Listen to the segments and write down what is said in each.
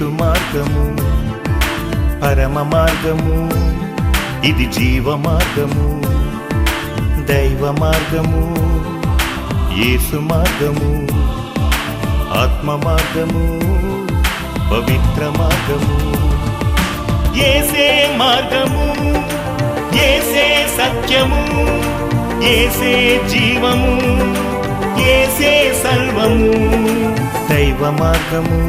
యేసు మార్గము పరమ మార్గము ఇది జీవ మార్గము దైవ మార్గము యేసు మార్గము ఆత్మ మార్గము పవిత్ర మార్గము. ఏసే మార్గము ఏసే సత్యము ఏసే జీవము ఏసే సర్వము. దైవ మార్గము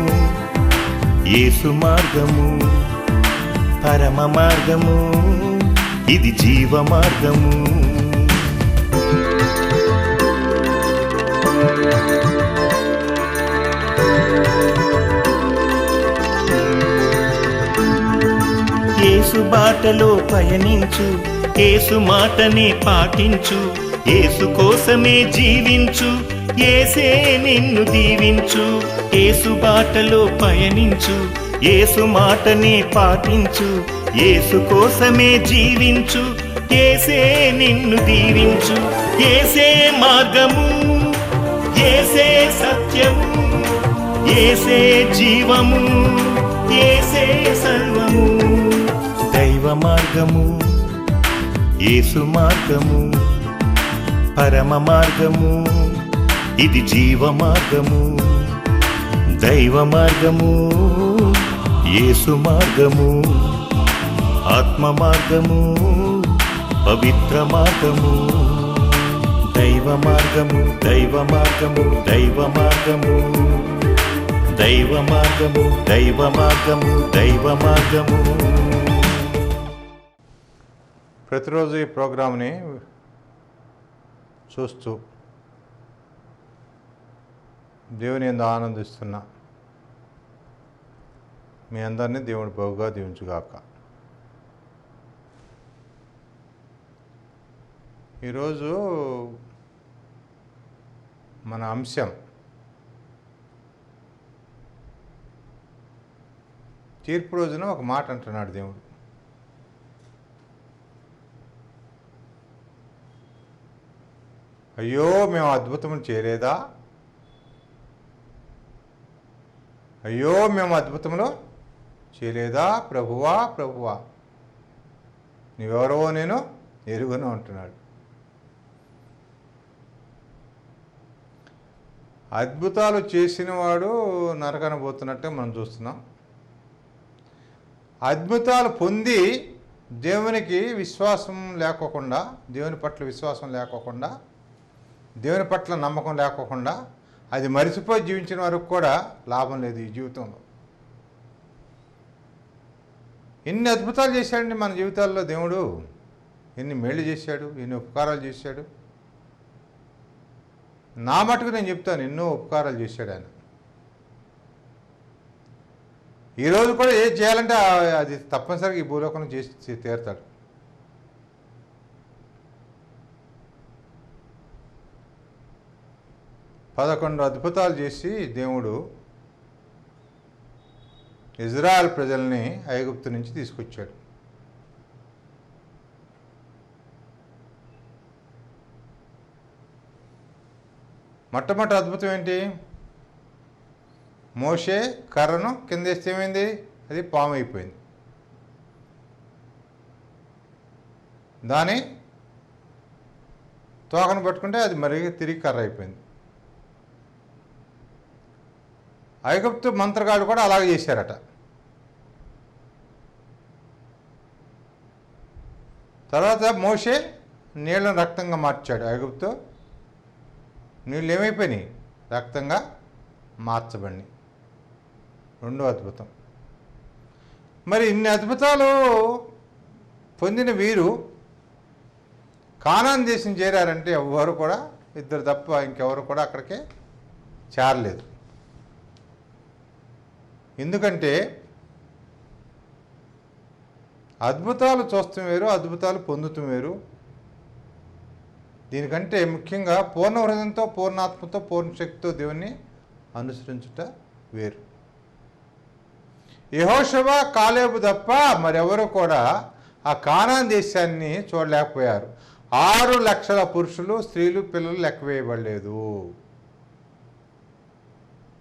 యేసు మార్గము పరమ మార్గము ఇది జీవ మార్గము. ఏసు బాటలో పయనించు ఏసు మాటనే పాటించు ఏసు కోసమే జీవించు ఏసే నిన్ను దీవించు. ఏసు బాటలో పయనించు. ఏసు మాటనే పాటించు. ఏసు కోసమే జీవించు. ఏసే నిన్ను దీవించు. ఏసే మార్గము. ఏసే సత్యము. ఏసే జీవము. ఏసే సర్వము. దైవ మార్గము. ఏసు మార్గము. పరమ మార్గము. ఇది జీవ మార్గము దైవ మార్గము యేసు మార్గము ఆత్మ మార్గము పవిత్ర మార్గము. దైవ మార్గము దైవ మార్గము దైవ మార్గము దైవ మార్గము దైవ మార్గము దైవ మార్గము ప్రతిరోజు ఈ ప్రోగ్రామ్ని చూస్తూ దేవుని ఎందు ఆనందిస్తున్నా. మీ అందరినీ దేవుని బహుగా దీవించుగాక. ఈరోజు మన అంశం తీర్పు రోజున ఒక మాట అంటున్నాడు దేవుడు. అయ్యో మేము అద్భుతం చేరేదా అయ్యో మేము అద్భుతంలో చేయలేదా? ప్రభువా ప్రభువా. నీవెవరో నేను ఎరుగును అంటున్నాడు. అద్భుతాలు చేసినవాడు నరకనబోతున్నట్టే మనం చూస్తున్నాం. అద్భుతాలు పొంది దేవునికి విశ్వాసం లేకోకుండా దేవుని పట్ల విశ్వాసం లేకోకుండా దేవుని పట్ల నమ్మకం లేకోకుండా అది మరిచిపోయి జీవించిన వరకు కూడా లాభం లేదు ఈ జీవితంలో. ఎన్ని అద్భుతాలు చేశాడండి మన జీవితాల్లో దేవుడు. ఎన్ని మేళ్ళు చేశాడు ఎన్ని ఉపకారాలు చేశాడు. నా మటుకు నేను చెప్తాను ఎన్నో ఉపకారాలు చేశాడు ఆయన. ఈరోజు కూడా ఏది చేయాలంటే అది తప్పనిసరిగా ఈ భూలోకం చేసి తీరుతాడు. పదకొండు అద్భుతాలు చేసి దేవుడు ఇజ్రాయల్ ప్రజల్ని ఐగుప్తు నుంచి తీసుకొచ్చాడు. మొట్టమొదటి అద్భుతం ఏంటి? మోషే కర్రను కిందేస్తే ఏమైంది? అది పాము అయిపోయింది. దాని తోకను పట్టుకుంటే అది మరి తిరిగి కర్ర అయిపోయింది. ఐగుప్తు మంత్రగాడు కూడా అలాగే చేశారట. తర్వాత మోషే నీళ్ళను రక్తంగా మార్చాడు. ఐగుప్తు నీళ్ళు ఏమైపోయినాయి రక్తంగా మార్చబడి రెండో అద్భుతం. మరి ఇన్ని అద్భుతాలు పొందిన వీరు కానాన్ దేశం చేరారంటే ఎవ్వరు కూడా ఇద్దరు తప్ప ఇంకెవరు కూడా అక్కడికి చేరలేదు. ఎందుకంటే అద్భుతాలు చూస్తాం వేరు అద్భుతాలు పొందుతాం వేరు. దీనికంటే ముఖ్యంగా పూర్ణ హృదయంతో పూర్ణాత్మతో పూర్ణ శక్తితో దేవుణ్ణి అనుసరించుట వేరు. యహోషవ కాలేబు తప్ప మరెవరు కూడా ఆ కానాన్ దేశాన్ని చూడలేకపోయారు. ఆరు లక్షల పురుషులు స్త్రీలు పిల్లలు లెక్క వేయబడలేదు.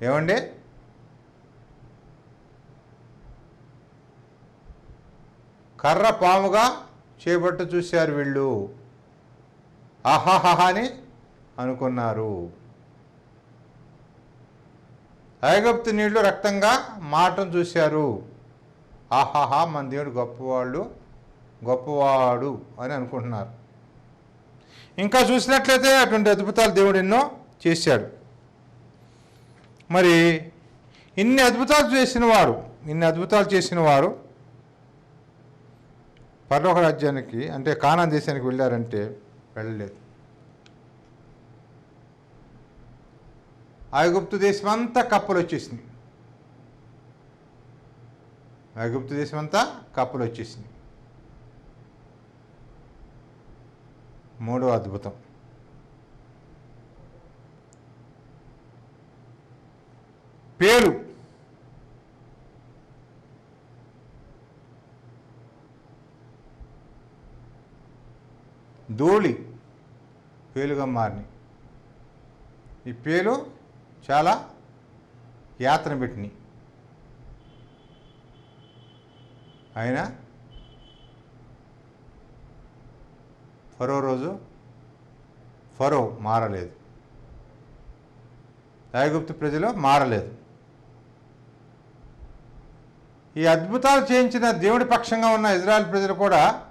ఏమండి? కర్ర పాముగా చేపట్టు చూశారు వీళ్ళు. ఆహాహా అని అనుకున్నారు. ఐగుప్తు నీళ్ళు రక్తంగా మాటం చూశారు. ఆహాహా మన దేవుడు గొప్పవాళ్ళు గొప్పవాడు అని అనుకుంటున్నారు. ఇంకా చూసినట్లయితే అటువంటి అద్భుతాలు దేవుడు ఎన్నో చేశాడు. మరి ఇన్ని అద్భుతాలు చేసిన వారు ఇన్ని అద్భుతాలు చేసిన వారు పర్లోక రాజ్యానికి అంటే కానా దేశానికి వెళ్ళారంటే వెళ్ళలేదు. ఐగుప్తు దేశం అంతా కప్పలు వచ్చేసింది ఐగుప్తు దేశం అంతా కప్పలు వచ్చేసింది మూడో అద్భుతం. పేరు. ధూళి పేలుగా మారినాయి. ఈ పేలు చాలా యాతన పెట్టినాయి. అయినా ఫరో రోజు ఫరో మారలేదు. ఐగుప్తు ప్రజలు మారలేదు. ఈ అద్భుతాలు చేయించిన దేవుడి పక్షంగా ఉన్న ఇజ్రాయెల్ ప్రజలు కూడా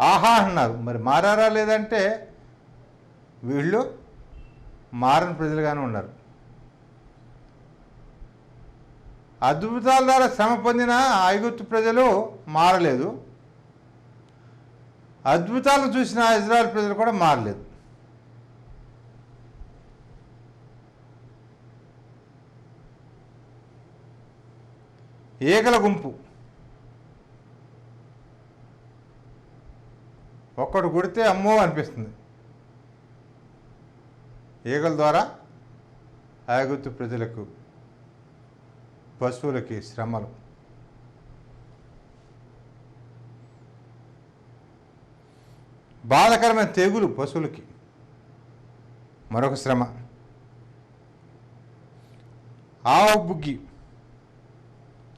ఆహా అన్నారు. మరి మారారా లేదంటే వీళ్ళు మారని ప్రజలుగానే ఉన్నారు. అద్భుతాల ద్వారా శ్రమ పొందిన ఐగుప్తు ప్రజలు మారలేదు. అద్భుతాలు చూసిన ఇజ్రాయల్ ప్రజలు కూడా మారలేదు. ఏకల గుంపు. ఒక్కడు గుడితే అమ్మో అనిపిస్తుంది. ఈగల ద్వారా ఆగుతు ప్రజలకు పశువులకి శ్రమలు. బాధకరమైన తెగులు పశువులకి. మరొక శ్రమ. ఆవు బుగ్గి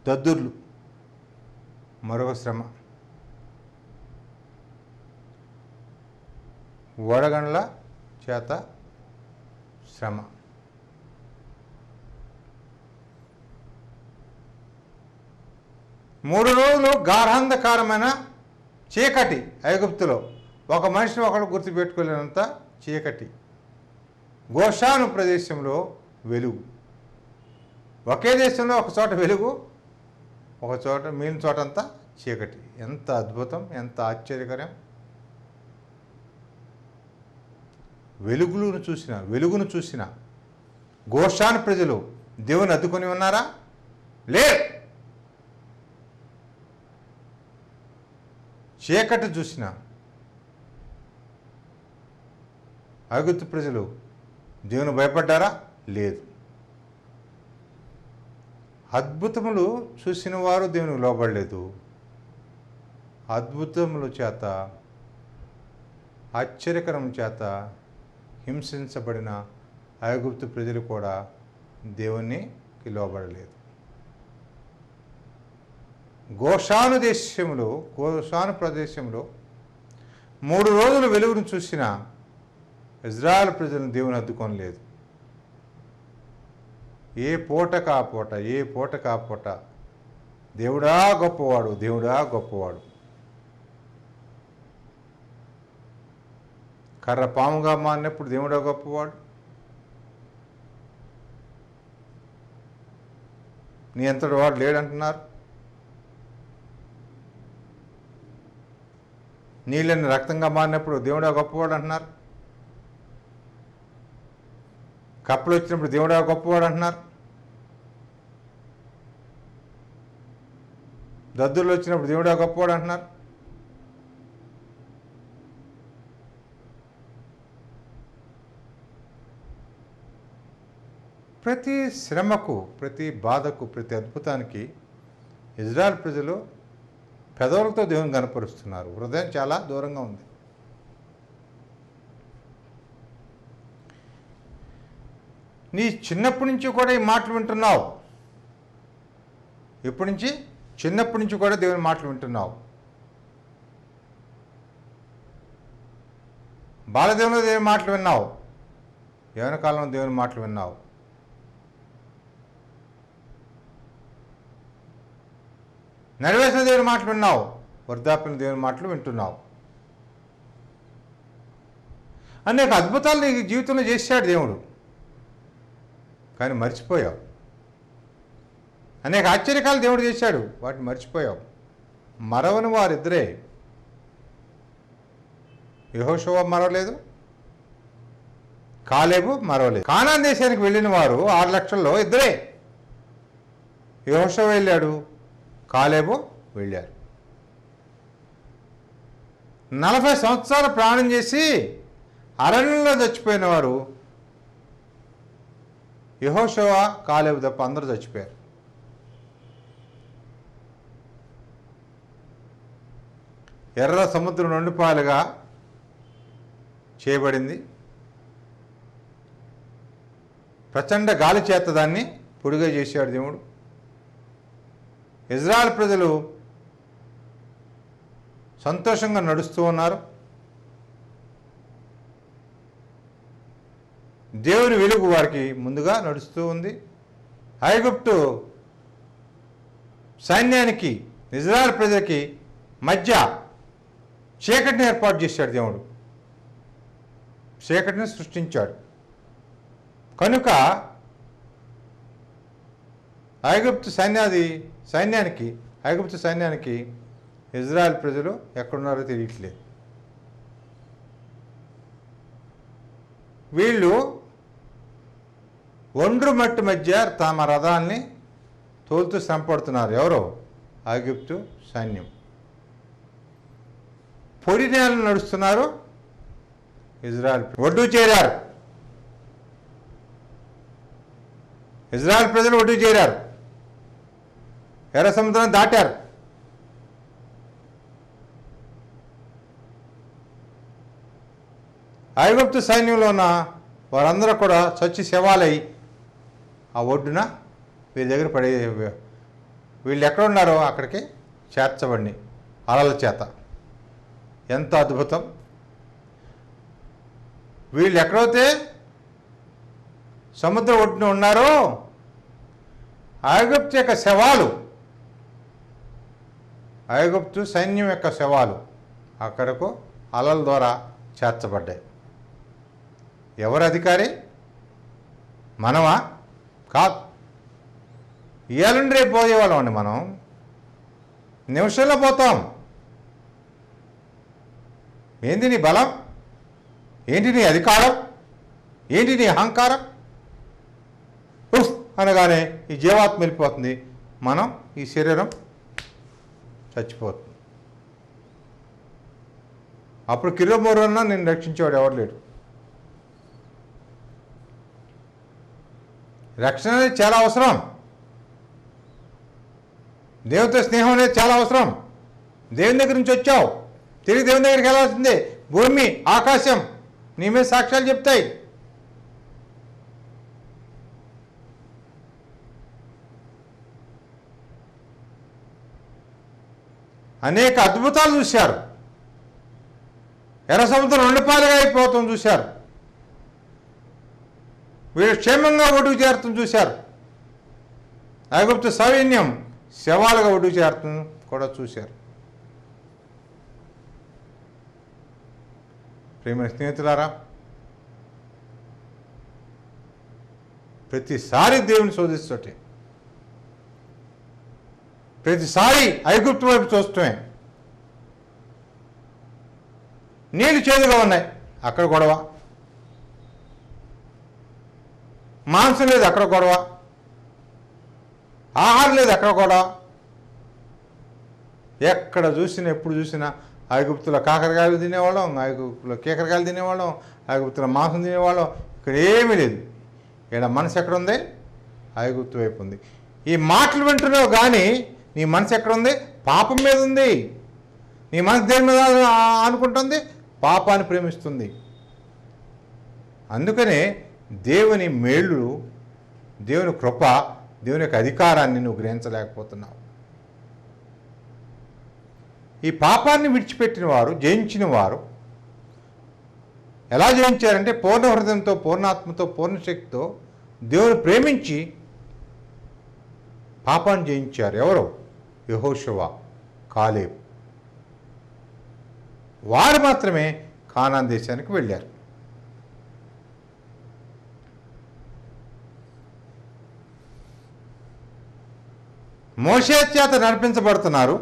దద్దుర్లు. మరొక శ్రమ. వడగండ్ల చేత శ్రమ. మూడు రోజులు గార్హంధకారమైన చీకటి ఐగుప్తులో. ఒక మనిషిని ఒకడు గుర్తుపెట్టుకోలేనంత చీకటి. గోషాను ప్రదేశంలో వెలుగు. ఒకే దేశంలో ఒక చోట వెలుగు ఒక చోట మిగిలిన చోటంతా చీకటి. ఎంత అద్భుతం ఎంత ఆశ్చర్యకరం. వెలుగులను చూసిన వెలుగును చూసిన గోషాన్ ప్రజలు దేవుని అద్దుకొని ఉన్నారా? లేరు చీకటి చూసిన ఐగుప్తు ప్రజలు దేవుని భయపడ్డారా? లేదు. అద్భుతములు చూసిన వారు దేవునికి లోబడలేదు. అద్భుతముల చేత ఆశ్చర్యకరం చేత హింసించబడిన ఐగుప్తు ప్రజలు కూడా దేవునికి లోబడలేదు గోషాను దేశంలో గోషాను ప్రదేశంలో మూడు రోజులు వెలుగును చూసిన ఇజ్రాయెల్ ప్రజలను దేవుని అద్దుకోనలేదు ఏ పూట కాపోట ఏ పూట కాపోట దేవుడా గొప్పవాడు దేవుడా గొప్పవాడు. కర్ర పాముగా మారినప్పుడు దేవుడో గొప్పవాడు? నీ ఎంతటి వాడు లేడంటున్నారు. నీళ్ళని రక్తంగా మారినప్పుడు దేవుడా గొప్పవాడు అంటున్నారు. కప్పలు వచ్చినప్పుడు దేవుడా గొప్పవాడు అంటున్నారు. దద్దులు వచ్చినప్పుడు దేవుడా గొప్పవాడు అంటున్నారు. ప్రతి శ్రమకు ప్రతి బాధకు ప్రతి అద్భుతానికి ఇజ్రాయల్ ప్రజలు పెదవులతో దేవుని కనపరుస్తున్నారు. హృదయం చాలా దూరంగా ఉంది. నీ చిన్నప్పటి నుంచి కూడా ఈ మాటలు వింటున్నావు. ఎప్పటి నుంచి చిన్నప్పటి నుంచి కూడా దేవుని మాటలు వింటున్నావు. బాలదేవుని దేవుని మాటలు విన్నావు. యవన కాలంలో దేవుని మాటలు విన్నావు. నెరవేర్చిన దేవుని మాటలు విన్నావు. వృద్ధాప్యం దేవుని మాటలు వింటున్నావు. అనేక అద్భుతాలు నీ జీవితంలో చేశాడు దేవుడు. కానీ మర్చిపోయావు. అనేక ఆశ్చర్యకాలు దేవుడు చేశాడు. వాటిని మర్చిపోయావు. మరవని వారిద్దరే. యహోషవ మరవలేదు. కాలేబు మరవలేదు. కానాన్ దేశానికి వెళ్ళిన వారు ఆరు లక్షల్లో ఇద్దరే. యహోషవ వెళ్ళాడు. కాలేబు వెళ్ళారు. నలభై సంవత్సరాలు ప్రాణం చేసి అరణ్యంలో చచ్చిపోయిన వారు యహోషవ కాలేబు తప్ప అందరూ చచ్చిపోయారు. ఎర్ర సముద్రం రెండు పాలుగా చేయబడింది. ప్రచండ గాలి చేత దాన్ని పొడిగా చేశాడు దేవుడు. ఇజ్రాయల్ ప్రజలు సంతోషంగా నడుస్తూ ఉన్నారు. దేవుని వెలుగు వారికి ముందుగా నడుస్తూ ఉంది. ఐగుప్తు సైన్యానికి ఇజ్రాయల్ ప్రజలకి మధ్య చీకటిని ఏర్పాటు చేశాడు దేవుడు. చీకటిని సృష్టించాడు. కనుక ఐగుప్తు సైన్యాది సైన్యానికి ఐగుప్తు సైన్యానికి ఇజ్రాయెల్ ప్రజలు ఎక్కడున్నారో తెలియట్లేదు. వీళ్ళు ఒండ్రు మట్టి మధ్య తమ రథాన్ని తోలుతూ శ్రమపడుతున్నారు ఎవరో? ఐగుప్తు సైన్యం. పొడి నేలను నడుస్తున్నారు ఇజ్రాయల్ ఒడ్డు చేరారు. ఇజ్రాయల్ ప్రజలు ఒడ్డు చేరారు. ఎర్ర సముద్రం దాటారు. ఐగుప్తు సైన్యంలో ఉన్న వారందరూ కూడా చచ్చి శవాలై ఆ ఒడ్డున వీరి దగ్గర పడే వీళ్ళు ఎక్కడ ఉన్నారో అక్కడికి చేర్చబడి అలల చేత. ఎంత అద్భుతం. వీళ్ళు ఎక్కడైతే సముద్ర ఒడ్డున ఉన్నారో ఐగుప్తు యొక్క శవాలు ఐగుప్తు సైన్యం యొక్క శవాలు అక్కడకు అలల ద్వారా చేర్చబడ్డాయి. ఎవరు అధికారి? మనమా? కాదు. ఇయ్యాలండి రేపు పోయేవాళ్ళం అండి మనం. నిమిషంలో పోతాం. ఏంటి నీ బలం? ఏంటి నీ అధికారం? ఏంటి నీ అహంకారం? ఉఫ్ అనగానే ఈ జీవాత్మ వెళ్ళిపోతుంది. మనం ఈ శరీరం చచ్చిపోతుంది. అప్పుడు కిలోమోరన్నా నేను రక్షించేవాడు ఎవరు లేడు. రక్షణ అనేది చాలా అవసరం. దేవునితో స్నేహం అనేది చాలా అవసరం. దేవుని దగ్గర నుంచి వచ్చావు. తిరిగి దేవుని దగ్గరికి వెళ్ళాల్సిందే. భూమి ఆకాశం నీ మీద సాక్ష్యాలు చెప్తాయి. అనేక అద్భుతాలు చూశారు. ఎర్ర సముద్రం రెండుపాలుగా అయిపోతాం చూశారు. వీరు క్షేమంగా ఒడ్డుకు చేరుతుంది చూశారు. ఐగుప్తు సైన్యం శవాలుగా ఒడ్డుకు చేరుతుంది కూడా చూశారు. ప్రేమ స్నేహితులారా ప్రతిసారి దేవుని శోధిస్తుంటే ప్రతిసారి ఐగుప్తు వైపు చూస్తమే నీళ్ళు చేదుగా ఉన్నాయి. అక్కడ గొడవ. మాంసం లేదు అక్కడ గొడవ. ఆహారం లేదు అక్కడ గొడవ. ఎక్కడ చూసినా ఎప్పుడు చూసినా ఐగుప్తుల కాకరకాయలు తినేవాళ్ళం ఐగుప్తుల కీకరకాయలు తినేవాళ్ళం ఐగుప్తుల మాంసం తినేవాళ్ళం. ఇక్కడ ఏమీ లేదు. ఇక్కడ మనసు ఎక్కడ ఉంది? ఐగుప్తు వైపు ఉంది. ఈ మాటలు వింటున్నావు కానీ నీ మనసు ఎక్కడ ఉంది పాపం మీద ఉంది నీ మనసు దేని మీద అనుకుంటుంది? పాపాన్ని ప్రేమిస్తుంది. అందుకనే దేవుని మేళ్ళు దేవుని కృప దేవుని యొక్క అధికారాన్ని నువ్వు గ్రహించలేకపోతున్నావు. ఈ పాపాన్ని విడిచిపెట్టిన వారు జయించిన వారు ఎలా జయించారంటే పూర్ణ హృదయంతో పూర్ణాత్మతో పూర్ణ శక్తితో దేవుని ప్రేమించి పాపాన్ని జయించారు. ఎవరు? యహోశువ కాలేబ్. వారు మాత్రమే కానాన్ దేశానికి వెళ్ళారు. మోషే చేత నడిపించబడుతున్నారు.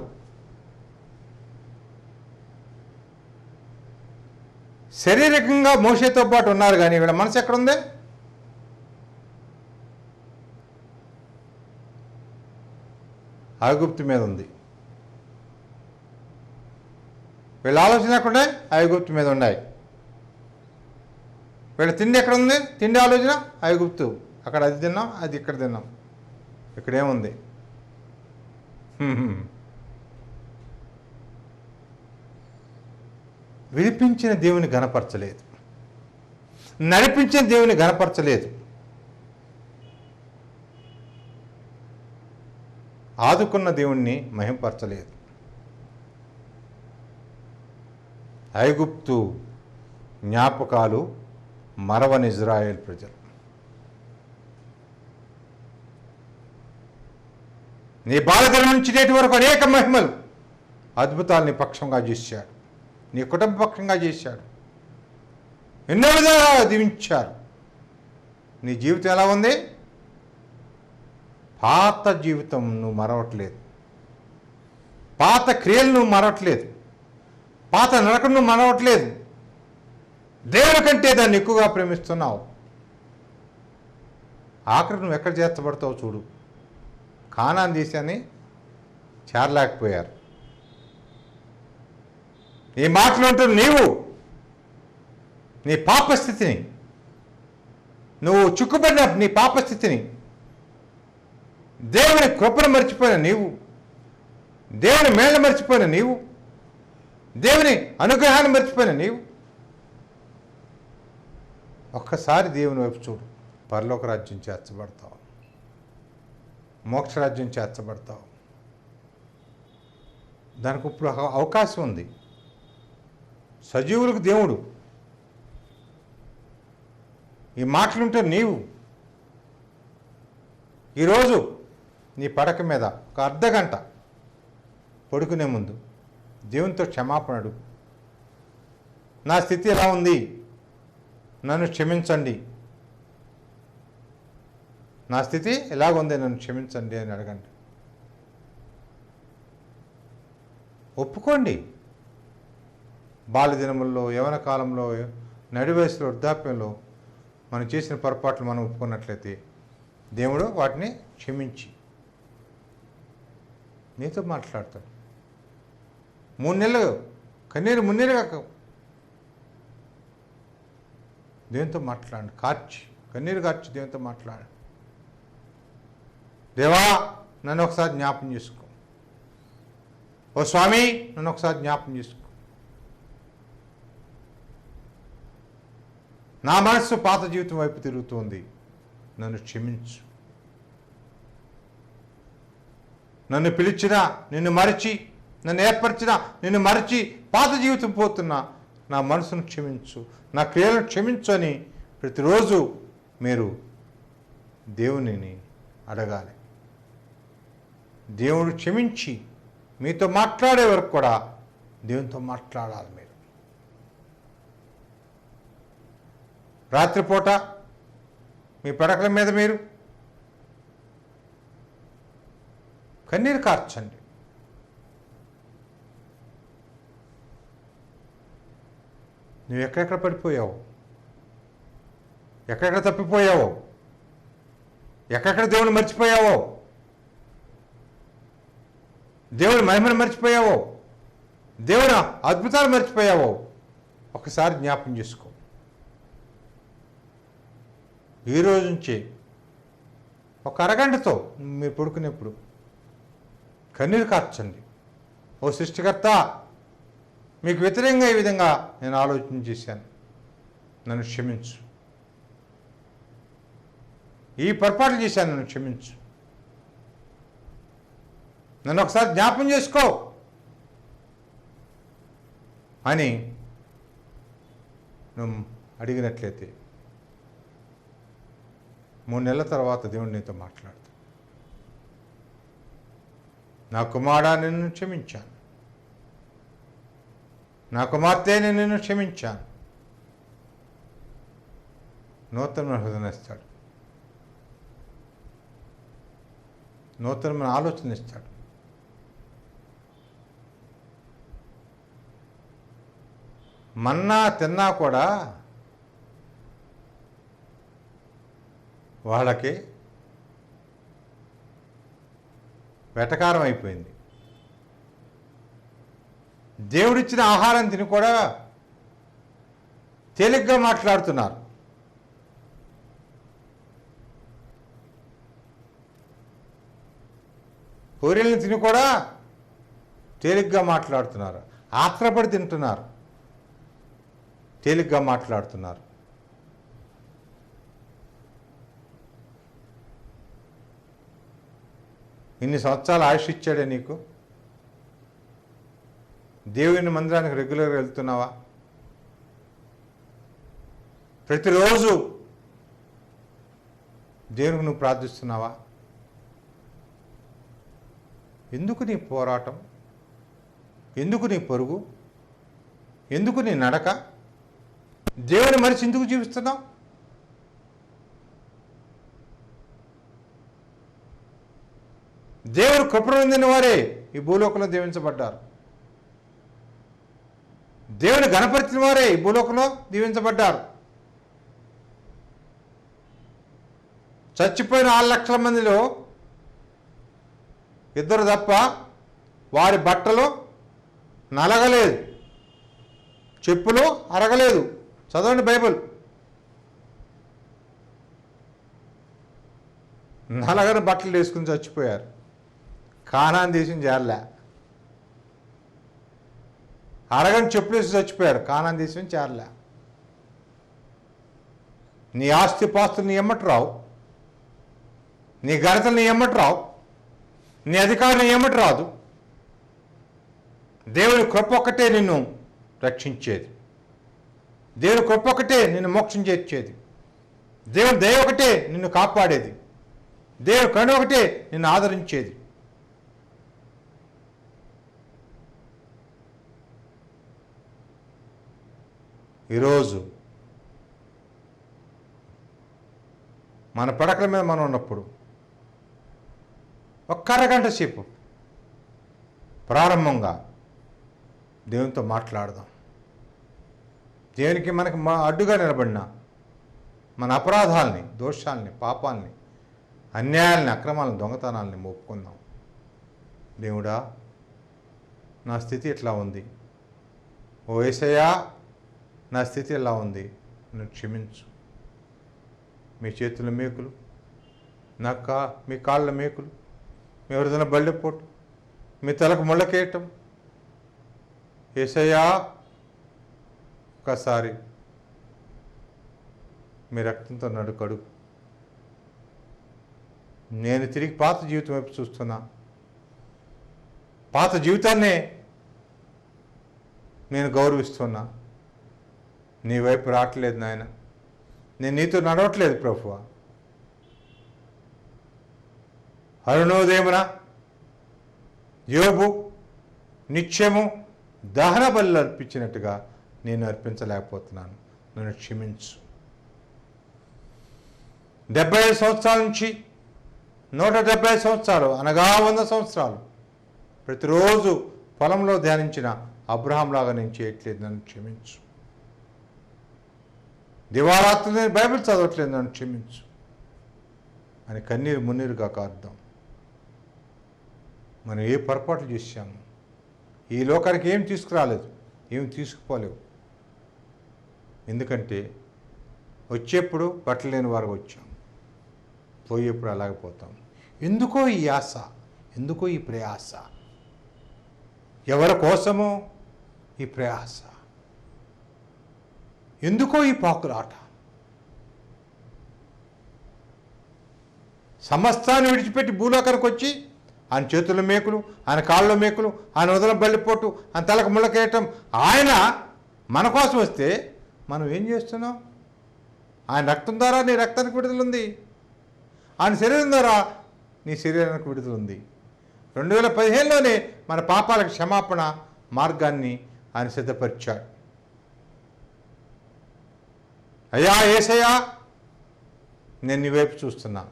శారీరకంగా మోషేతో పాటు ఉన్నారు కానీ వీళ్ళ మనసు ఎక్కడుంది? ఐగుప్తు మీద ఉంది. వీళ్ళ ఆలోచన ఎక్కడుండే ఐగుప్తు మీద ఉన్నాయి. వీళ్ళ తిండి ఎక్కడ ఉంది? తిండి ఆలోచన ఐగుప్తు. అక్కడ అది తిన్నాం అది ఇక్కడ తిన్నాం. ఇక్కడేముంది విడిపించిన దేవుని గనపరచలేదు. నడిపించిన దేవుని గనపరచలేదు. ఆదుకున్న దేవుణ్ణి మహింపరచలేదు. ఐగుప్తు జ్ఞాపకాలు మరవని ఇజ్రాయేల్ ప్రజలు. నీ బాలదినం నుంచి నేటి వరకు అనేక మహిమలు అద్భుతాలని పక్షంగా చేశాడు. నీ కుటుంబ పక్షంగా చేశాడు. ఎన్నో విధాలుగా దీవించారు. నీ జీవితం ఎలా ఉంది? పాత జీవితం నువ్వు మరవట్లేదు. పాత క్రియలు నువ్వు మరవట్లేదు. పాత నడకను నువ్వు మరవట్లేదు. దేవుని కంటే దాన్ని ఎక్కువగా ప్రేమిస్తున్నావు. ఆఖరి నువ్వు ఎక్కడ చేర్చబడతావు చూడు. కానాన్ దేశాన్ని చేరలేకపోయారు. ఈ మాటలు అంటున్న నీవు నీ పాపస్థితిని నువ్వు చిక్కుపడిన నీ పాపస్థితిని దేవుని కృపను మర్చిపోయిన నీవు దేవుని మేళ మర్చిపోయిన నీవు దేవుని అనుగ్రహాన్ని మర్చిపోయిన నీవు. ఒక్కసారి దేవుని వైపు చూడు. పరలోక రాజ్యం చేర్చబడతావు. మోక్షరాజ్యం చేర్చబడతావు. దానికి ఇప్పుడు అవకాశం ఉంది. సజీవులకు దేవుడు. ఈ మాటలుంటే నీవు. ఈరోజు నీ పడక మీద ఒక అర్ధగంట పడుకునే ముందు దేవునితో క్షమాపణ అడుగు. నా స్థితి ఎలా ఉంది? నన్ను క్షమించండి. నా స్థితి ఎలాగుంది? నన్ను క్షమించండి అని అడగండి. ఒప్పుకోండి. బాల్యదినముల్లో యవన కాలంలో నడివయసులో వృద్ధాప్యంలో మనం చేసిన పొరపాట్లు మనం ఒప్పుకున్నట్లయితే దేవుడు వాటిని క్షమించి నీతో మాట్లాడతాడు మూడు నెలలు కన్నీరు మున్నీరుగా దేవునితో మాట్లాడండి. కార్చి. కన్నీరు కార్చి దేవునితో మాట్లాడు దేవా నన్ను ఒకసారి జ్ఞాపం చేసుకో. ఓ స్వామి నన్ను ఒకసారి జ్ఞాపం చేసుకో. నా మనస్సు పాత జీవితం వైపు తిరుగుతోంది. నన్ను క్షమించు. నన్ను పిలిచినా నిన్ను మరచి నన్ను ఏర్పరిచినా నిన్ను మరచి పాత జీవితం పోతున్నా నా మనసును క్షమించు నా క్రియలను క్షమించు అని ప్రతిరోజు మీరు దేవునిని అడగాలి. దేవుడు క్షమించి మీతో మాట్లాడే వరకు కూడా దేవునితో మాట్లాడాలి మీరు. రాత్రిపూట మీ పడకల మీద మీరు కన్నీరు కార్చండి. నువ్వు ఎక్కడెక్కడ పడిపోయావు? ఎక్కడెక్కడ తప్పిపోయావో? ఎక్కడెక్కడ దేవుని మర్చిపోయావో? దేవుని మహిమను మర్చిపోయావో? దేవుని అద్భుతాలు మర్చిపోయావో? ఒకసారి జ్ఞాపం చేసుకో. ఈ రోజు నుంచి ఒక అరగంటతో మీరు పడుకునేప్పుడు కన్నీరు కార్చండి. ఓ సృష్టికర్త మీకు వ్యతిరేకంగా ఈ విధంగా నేను ఆలోచన చేశాను. నన్ను క్షమించు. ఈ పొరపాట్లు చేశాను నన్ను క్షమించు. నన్ను ఒకసారి జ్ఞాపం చేసుకో అని నువ్వు అడిగినట్లయితే మూడు నెలల తర్వాత దేవుడు నీతో మాట్లాడతాడు. నా కుమారుడా నిన్ను క్షమించాను. నా కుమార్తె నిన్ను క్షమించాను. నూతన హృదయం ఇస్తాడు నూతనమైన ఆలోచన ఇస్తాడు. మన్నా తిన్నా కూడా వాళ్ళకి వెటకారం అయిపోయింది. దేవుడిచ్చిన ఆహారం తిని కూడా తేలిగ్గా మాట్లాడుతున్నారు. పూరీలను తిని కూడా తేలిగ్గా మాట్లాడుతున్నారు. ఆత్రపడి తింటున్నారు. తేలిగ్గా మాట్లాడుతున్నారు. ఇన్ని సంవత్సరాలు ఆయుష్ ఇచ్చాడే నీకు? దేవుని మందిరానికి రెగ్యులర్గా వెళ్తున్నావా? ప్రతిరోజు దేవునికి నువ్వు ప్రార్థిస్తున్నావా? ఎందుకు నీ పోరాటం? ఎందుకు నీ పరుగు? ఎందుకు నీ నడక? దేవుని మరిచి ఎందుకు జీవిస్తున్నావు? దేవుడు కృపణ వారే ఈ భూలోకంలో దీవించబడ్డారు. దేవుని గణపరిచిన వారే ఈ భూలోకంలో దీవించబడ్డారు. చచ్చిపోయిన ఆరు లక్షల మందిలో ఇద్దరు తప్ప వారి బట్టలు నలగలేదు. చెప్పులు అరగలేదు. చదవండి బైబిల్. నలగని బట్టలు వేసుకుని చచ్చిపోయారు. కానాన్ దేశం చేరలే అరగని చెప్పులు వేసి చచ్చిపోయారు కానాన్ని దేశం చేరలే నీ ఆస్తి పాస్తులు నీ ఎమ్మటరావు నీ ఘనతలు నీ ఎమ్మటరావు నీ అధికారం నీ రాదు. దేవుని కృప ఒక్కటే నిన్ను రక్షించేది. దేవుని కృప ఒకటే నిన్ను మోక్షం చేర్చేది. దేవుని దయ ఒకటే నిన్ను కాపాడేది. దేవుని కణ ఒకటే నిన్ను ఆదరించేది. ఈరోజు మన పడకల మీద మనం ఉన్నప్పుడు ఒక్క అరగంట సేపు ప్రారంభంగా దేవునితో మాట్లాడదాం. దేవునికి మనకి మా అడ్డుగా నిలబడిన మన అపరాధాలని దోషాలని పాపాలని అన్యాయాలని అక్రమాలని దొంగతనాలని ఒప్పుకుందాం దేవుడా నా స్థితి ఎట్లా ఉంది? ఓ ఏసయ్యా నా స్థితి ఎలా ఉంది? నన్ను క్షమించు. మీ చేతుల మేకులు నా కా మీ కాళ్ళ మేకులు మీ ఎవరిదైనా బళ్ళెపోటు మీ తలకు ముళ్ళకేయటం ఏసయ్యా ఒకసారి మీ రక్తంతో నడు కడుగు. నేను తిరిగి పాత జీవితం వైపు చూస్తున్నా. పాత జీవితాన్నే నేను గౌరవిస్తున్నా. నీ వైపు రావట్లేదు నాయన. నేను నీతో నడవట్లేదు ప్రభువ. అరుణోదయమున యోబు నిత్యము దహన బలు అర్పించినట్టుగా నేను అర్పించలేకపోతున్నాను. నన్ను క్షమించు. డెబ్బై ఐదు సంవత్సరాల నుంచి నూట డెబ్బై ఐదు సంవత్సరాలు అనగా వంద సంవత్సరాలు ప్రతిరోజు పొలంలో ధ్యానించిన అబ్రహాంలాగా నేను చేయట్లేదు. నన్ను క్షమించు. దివారాత్రి నేను బైబిల్ చదవట్లేదు నన్ను క్షమించు. అని కన్నీరు మున్నీరుగా కాద్దాం మనం ఏ పొరపాట్లు చేశాము? ఈ లోకానికి ఏం తీసుకురాలేదు? ఏం తీసుకుపోలేవు? ఎందుకంటే వచ్చేప్పుడు బట్టలు లేని వారు వచ్చాం. పోయేప్పుడు అలాగే పోతాం. ఎందుకో ఈ ఆశ? ఎందుకో ఈ ప్రయాస? ఎవరి కోసమో ఈ ప్రయాస? ఎందుకో ఈ పాకుల ఆట సమస్తాన్ని విడిచిపెట్టి భూలోకానికి వచ్చి ఆయన చేతుల మేకులు ఆయన కాళ్ళ మేకులు ఆయన వదల బల్లిపోటు ఆయన తలకు ముళ్ళకేయటం ఆయన మన కోసం వస్తే మనం ఏం చేస్తున్నాం? ఆయన రక్తం ద్వారా నీ రక్తానికి విడుదలుంది ఆయన శరీరం ద్వారా నీ శరీరానికి విడుదలుంది రెండు వేల పదిహేనులోనే మన పాపాలకు క్షమాపణ మార్గాన్ని ఆయన సిద్ధపరిచాడు. అయ్యా ఏసయ్యా నేను నీ వైపు చూస్తున్నాను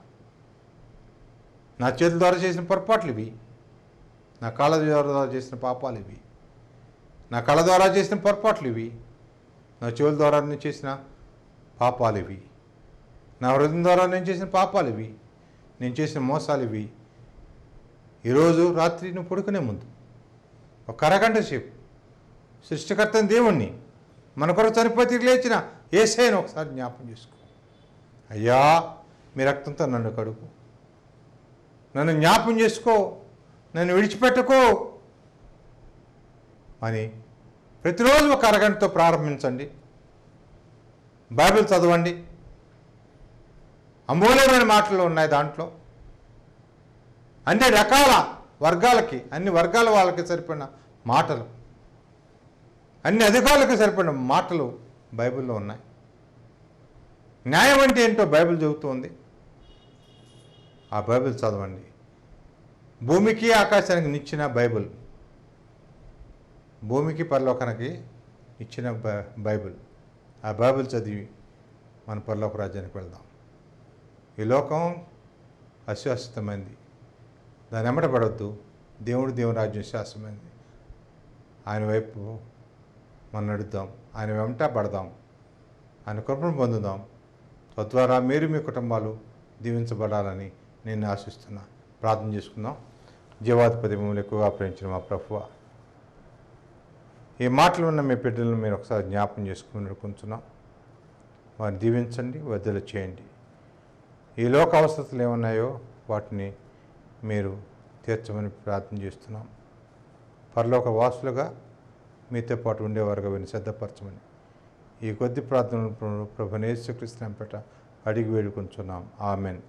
నా చేతుల ద్వారా చేసిన పొరపాట్లు ఇవి. నా కాళ్ళ ద్వారా చేసిన పాపాలు ఇవి. నా కళ్ళ ద్వారా చేసిన పొరపాట్లు ఇవి. నా చెవుల ద్వారా నేను చేసిన పాపాలు ఇవి. నా హృదయం ద్వారా నేను చేసిన పాపాలు ఇవి. నేను చేసిన మోసాలు ఇవి. ఈరోజు రాత్రి నువ్వు పడుకునే ముందు ఒక అరగంట సేపు సృష్టికర్తని దేవుణ్ణి మన కొరకు చనిపోయి తిరిగి లేచిన ఏసైనా ఒకసారి జ్ఞాపం చేసుకో. అయ్యా మీ రక్తంతో నన్ను కడుగు నన్ను జ్ఞాపం చేసుకో. నన్ను విడిచిపెట్టుకో. అని ప్రతిరోజు ఒక అరగంటతో ప్రారంభించండి. బైబిల్ చదవండి. అమూల్యమైన మాటలు ఉన్నాయి దాంట్లో. అన్ని రకాల వర్గాలకి అన్ని వర్గాల వాళ్ళకి సరిపడిన మాటలు. అన్ని అధికారులకు సరిపడిన మాటలు బైబిల్లో ఉన్నాయి. న్యాయం అంటే ఏంటో బైబిల్ చెబుతోంది. ఆ బైబిల్ చదవండి. భూమికి ఆకాశానికి నిచ్చిన బైబిల్. భూమికి పరలోకానికి ఇచ్చిన బై- బైబిల్. ఆ బైబిల్ చదివి మన పరలోక రాజ్యానికి వెళ్దాం. ఈ లోకం అశాశ్వతమైంది. దాని ఎమ్మట పడవద్దు దేవుడు దేవుని రాజ్యం శాశ్వతమైంది. ఆయన వైపు మనం నడుద్దాం. ఆయన వెంట పడదాం. ఆయన కృపను పొందుదాం. తద్వారా మీరు మీ కుటుంబాలు దీవించబడాలని నేను ఆశిస్తున్నా. ప్రార్థన చేసుకుందాం. జీవాధిపతి మిమ్మల్ని ఎక్కువగా ప్రేమించిన మా ప్రభువ ఈ మాటలు ఉన్న మీ బిడ్డలను మీరు ఒకసారి జ్ఞాపం చేసుకుని అనుకుంటున్నాం వారిని దీవించండి వద్దలు చేయండి. ఈ లోక అవసరతలు ఏమున్నాయో వాటిని మీరు తీర్చమని ప్రార్థన చేస్తున్నాం. పరలోక వాసులుగా మీతో పాటు ఉండేవారుగా వీరిని సిద్ధపరచమని ఈ కొద్ది ప్రార్థనలు ప్రభు యేసుక్రీస్తు అడిగి వేడుకుంటున్నాం ఆమెన్.